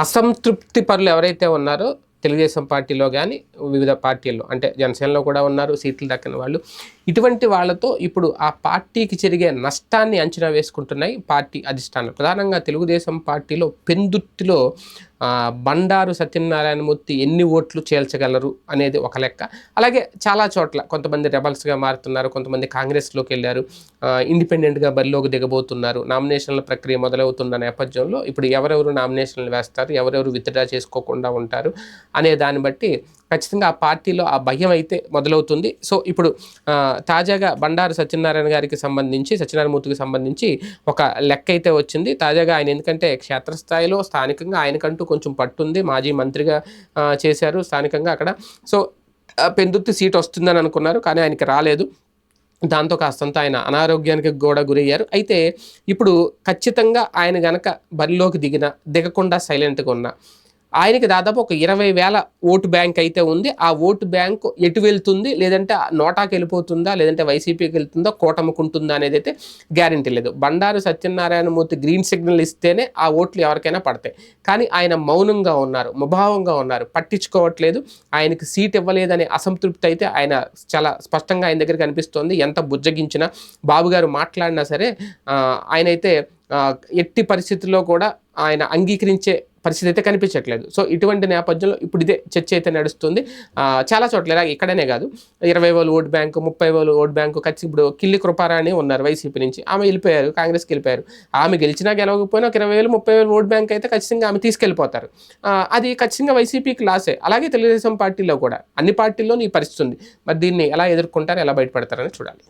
అసంతృప్తి పరులు ఎవరైతే ఉన్నారో తెలుగుదేశం పార్టీలో కానీ వివిధ పార్టీల్లో అంటే జనసేనలో కూడా ఉన్నారు సీట్లు దక్కని వాళ్ళు ఇటువంటి వాళ్ళతో ఇప్పుడు ఆ పార్టీకి జరిగే నష్టాన్ని అంచనా వేసుకుంటున్నాయి పార్టీ అధిష్టానం ప్రధానంగా తెలుగుదేశం పార్టీలో పెందుర్తిలో బండారు సత్యనారాయణమూర్తి ఎన్ని ఓట్లు చేల్చగలరు అనేది ఒక లెక్క. అలాగే చాలా చోట్ల కొంతమంది రెబల్స్గా మారుతున్నారు కొంతమంది కాంగ్రెస్లోకి వెళ్ళారు ఇండిపెండెంట్గా బరిలోకి దిగబోతున్నారు. నామినేషన్ల ప్రక్రియ మొదలవుతున్న నేపథ్యంలో ఇప్పుడు ఎవరెవరు నామినేషన్లు వేస్తారు ఎవరెవరు విత్డ్రా చేసుకోకుండా ఉంటారు అనే దాన్ని బట్టి ఖచ్చితంగా ఆ పార్టీలో ఆ భయం అయితే మొదలవుతుంది. సో ఇప్పుడు తాజాగా బండారు సత్యనారాయణ గారికి సంబంధించి సత్యనారాయణమూర్తికి సంబంధించి ఒక లెక్క అయితే వచ్చింది. తాజాగా ఆయన ఎందుకంటే క్షేత్రస్థాయిలో స్థానికంగా ఆయనకంటూ కొంచెం పట్టుంది. మాజీ మంత్రిగా చేశారు స్థానికంగా అక్కడ. సో పెందుర్తి సీట్ వస్తుందని అనుకున్నారు కానీ ఆయనకి రాలేదు. దాంతో కాస్తంత ఆయన అనారోగ్యానికి కూడా గురయ్యారు. అయితే ఇప్పుడు ఖచ్చితంగా ఆయన గనక బరిలోకి దిగిన దిగకుండా సైలెంట్గా ఉన్న ఆయనకి దాదాపు ఒక ఇరవై వేల ఓటు బ్యాంక్ అయితే ఉంది. ఆ ఓటు బ్యాంక్ ఎటు వెళ్తుంది? లేదంటే నోటాకి వెళ్ళిపోతుందా? లేదంటే వైసీపీకి వెళ్తుందా? కూటముకుంటుందా అనేది అయితే గ్యారంటీ లేదు. బండారు సత్యనారాయణమూర్తి గ్రీన్ సిగ్నల్ ఇస్తేనే ఆ ఓట్లు ఎవరికైనా పడతాయి. కానీ ఆయన మౌనంగా ఉన్నారు ముభావంగా ఉన్నారు. పట్టించుకోవట్లేదు. ఆయనకి సీట్ ఇవ్వలేదనే అసంతృప్తి అయితే ఆయన చాలా స్పష్టంగా ఆయన దగ్గర కనిపిస్తోంది ఎంత బుజ్జగించినా బాబు గారు మాట్లాడినా సరే ఆయనైతే ఎట్టి పరిస్థితుల్లో కూడా ఆయన అంగీకరించే పరిస్థితి అయితే కనిపించట్లేదు. సో ఇటువంటి నేపథ్యంలో ఇప్పుడు ఇదే చర్చ అయితే నడుస్తుంది. చాలా చోట్ల ఇలా ఇక్కడనే కాదు. ఇరవై వేలు ఓట్ బ్యాంకు ముప్పై వేలు ఓట్ బ్యాంకు ఖచ్చితంగా ఇప్పుడు కిల్లి కృపారాణి ఉన్నారు వైసీపీ నుంచి. ఆమె వెళ్ళిపోయారు కాంగ్రెస్కి వెళ్ళిపోయారు ఆమె గెలిచినా గెలవకపోయినా ఒక ఇరవై వేలు ముప్పై వేలు ఓట్ బ్యాంక్ అయితే ఖచ్చితంగా ఆమె తీసుకెళ్ళిపోతారు. అది ఖచ్చితంగా వైసీపీకి లాసే. అలాగే తెలుగుదేశం పార్టీలో కూడా అన్ని పార్టీల్లో ఈ పరిస్థితి ఉంది. మరి దీన్ని ఎలా ఎదుర్కొంటారు ఎలా బయటపడతారని చూడాలి.